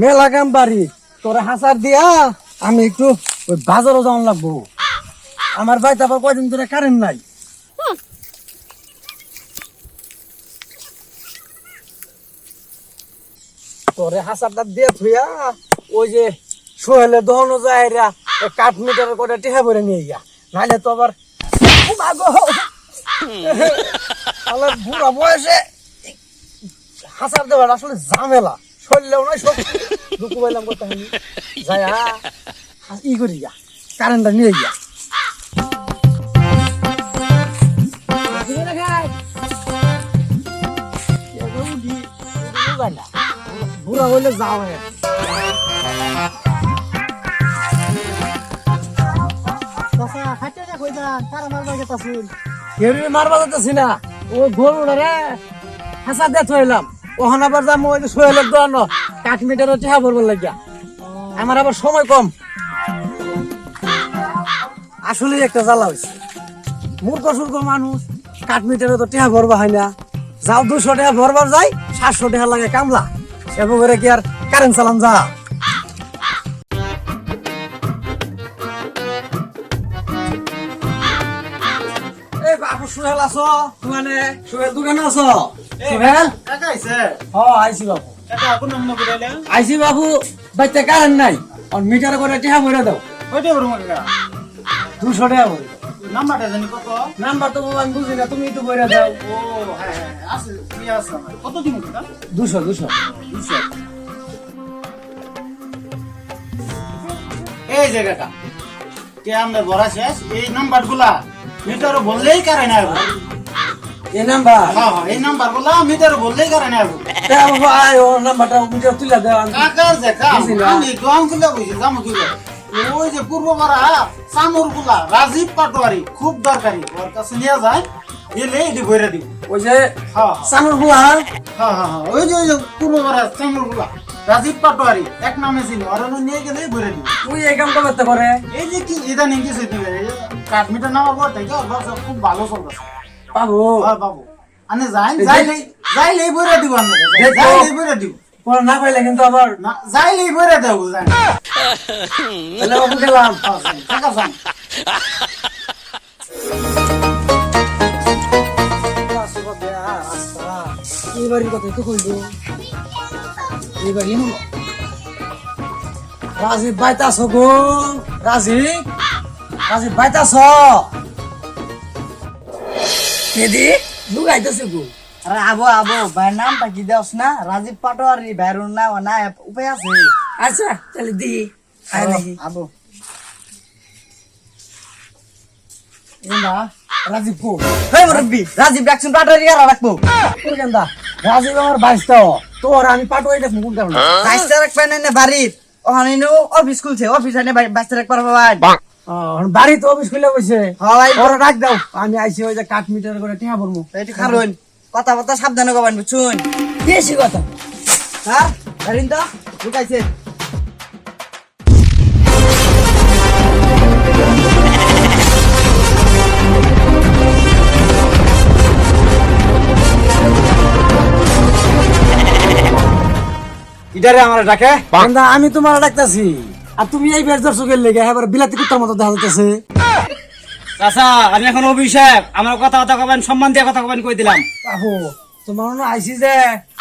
মেলা কাম বাড়ি। তোরে হাসার দিয়া আমি একটু ওই বাজারও যাওয়ান লাগবো। আমার বাড়িতে আবার কয়দিন ধরে কারেন্ট নাই। তোরে হাসারটা দিয়ে থুইয়া ওই যে সোহেলে দহনো যায় কাঠ মিটার করে টেহা ভরে নিয়ে গিয়া নাহলে তো আবার বুড়া বয়সে হাসার দেওয়ার আসলে ঝামেলা। শরীরেও নাই সব দুঃখ পাইলাম করতে হয়নি। যাই ই করি গা কারেন্টটা নিয়ে গিয়া বুড়া হইলে যাও মারবা যাচ্ছি না ও গরু রে। হাসা দিয়ে থইলাম ওখানে আবার যাম ওই যে সোহেলের দোয়ান কাঠ মিটার টেহা ভরবার লাগিয়া। আমার আবার সময় কম। আসলে একটা জ্বালা হয়েছে। মূর্খ সুর্খ মানুষ কাঠ মিটারে তো টেহা ভরবা হয় না। যাও দুশো টাকা ভরবার যাই, সাতশো টাকা লাগে কামলা। এবং করে কি আর কারেন্ট চালান যা। বাবু সোহেল আছো? দোকানে সোহেল দোকানে আছো? সোহেল? হ আইছি। বাবু। আইছি বাবু বাইতে নাই। আর মিটার করে টেহা ভরে দাও। দুশো টাকা ভরে দাও। নাম্বার তো বাবা আমি বুঝি না তুমি তো ভরে দাও। দুশো দুশো। এই জায়গাটা কে আমরা ভরা শেষ? এই নাম্বারগুলা মিটার বললেই কারে না এই নাম্বার? হ্যাঁ হ্যাঁ এই নাম্বারগুলা মিটার বললেই কারে না তা বাবা ও নাম্বারটা মিটার তুলে দাও আমি কাকার যে কাম। আমি দোয়ান খুলে বুঝি জামু কি ওই যে পূর্ব পাড়া সামুরগুলা রাজীব পাটোয়ারি খুব দরকারি। ওর কাছে নিয়ে যায় এলে এটি বইরা দিব। ওই যে হ্যাঁ সানুরগুলা হ্যাঁ? হ্যাঁ হ্যাঁ ওই যে পূর্ব পাড়া সামুরগুলা রাজীব পাটোয়ারি এক নামে ছিল। আর নিয়ে গেলে বইরা দিব। তুই এই কাম করতে পারে এই যে কি ইদানিং কিছু দিবে কাঠ মিটার নামার পর থেকে ওর খুব ভালো চলতেছে। পাবো। হ্যাঁ বাবু আনে যাই যাইলেই যাইলেই বইরা দিব আমরা দেখো। যাইলেই বইরা দিব। পরে না পাইলে কিন্তু আবার না যাইলেই বইরা দেবো জান তাহলে বাবু গেলাম টাকা যান এইবারই কথা তো কইলো এইবারই হলো রাজীব বাইতাছ গো। রাজীব রাজীব বাইতাছ। কেদি লুগাইতেছে গো। আরে আবো আবো ভাইয়ের নামটা কি দেওস না? রাজীব পাটোয়ারি ভাইয়ের না না উপায় আছে? আচ্ছা তাহলে দি আবো রাজীব কো? হেই মুরব্বি রাজীব ডাকছুন পাটোয়ারি আর রাখব? কেন্দা রাজীব আমার বাইশত তোর আমি পাটোয়াই দেখব কোন কারণে? বাইশটা রাখবে না বাড়ির। ওখানে অফিস খুলছে অফিস আনে বাইশটা রাখবার ভাই আহ, বাড়ি তো অফিস খুলে বসে। হয় ওরা ডাক দাও। আমি ওই যে কাঠ মিটার করে পড়ব। কথা বার্তা সাবধানে কবেন বুঝছুন? বেশি কথা। হ্যাঁ? দাঁড়িন তো ঢুকাইছে। ইটারে আমার ডাকে। আমি তোমার ডাকতাছি। আর তুমি এই বেশ দর্শকের লেগে এবার বিলাতি কুত্তার মতো দেখা যাচ্ছে চাচা আমি এখন অভিষেক। আমার কথা কথা কবেন সম্মান দিয়ে কথা কবেন কই দিলাম। বাবু তোমার না আইছি যে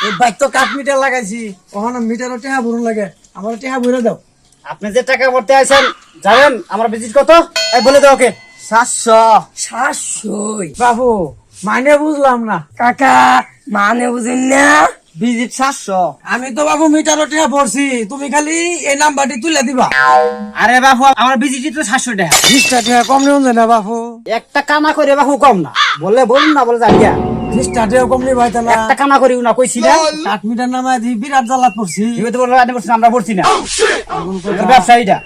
এই বাইক তো কাঠ মিটার লাগাইছি। ওখানে মিটারও টেহা ভরুন লাগে। আমার টেহা ভরে দাও। আপনি যে টাকা ভরতে আছেন জানেন আমার ভিজিট কত? এই বলে দাও ওকে। সাতশো। সাতশোই। বাবু মানে বুঝলাম না। কাকা মানে বুঝেন না? ভিজিট সাতশো। আমি তো বাবু মিটারও টেহা ভরছি তুমি খালি এই নাম্বারটি তুলে দিবা। আরে বাবু আমার ভিজিট তো সাতশো টাকা বিশটা টেহা কম না বাবু একটা কানা করে বাবু কম না। বললে বলুন না বলে জানিয়া বিশটা কম না একটা কানা করিও না কইছি না। কাঠ মিটার নামায় দি বিরাট জ্বালাত পড়ছি। তুমি তো বলল আপনি আমরা পড়ছি না। এটা ব্যবসায়ীটা।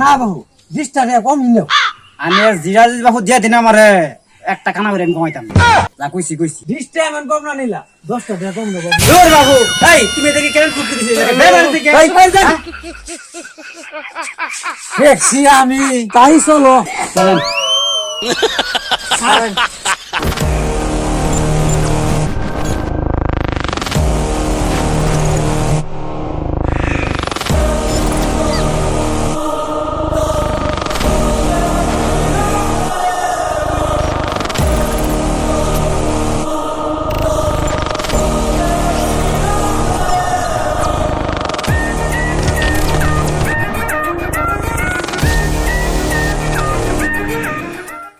না বাবু বিশটা টেহা কম নিও। আমি জিরা বাবু দিয়ে দিন আমারে। একটা কানা করে আমি কমাইতাম না। যা কইছি কইছি। বিশটা এমন কম না নিলা। দশটা টেহা কম নেব জোর বাবু। এই তুমি এদিকে কেন ফুটতে দিছিস বেবার থেকে এই, এই, এই। দেখছি আমি। তাই চলো। চলেন।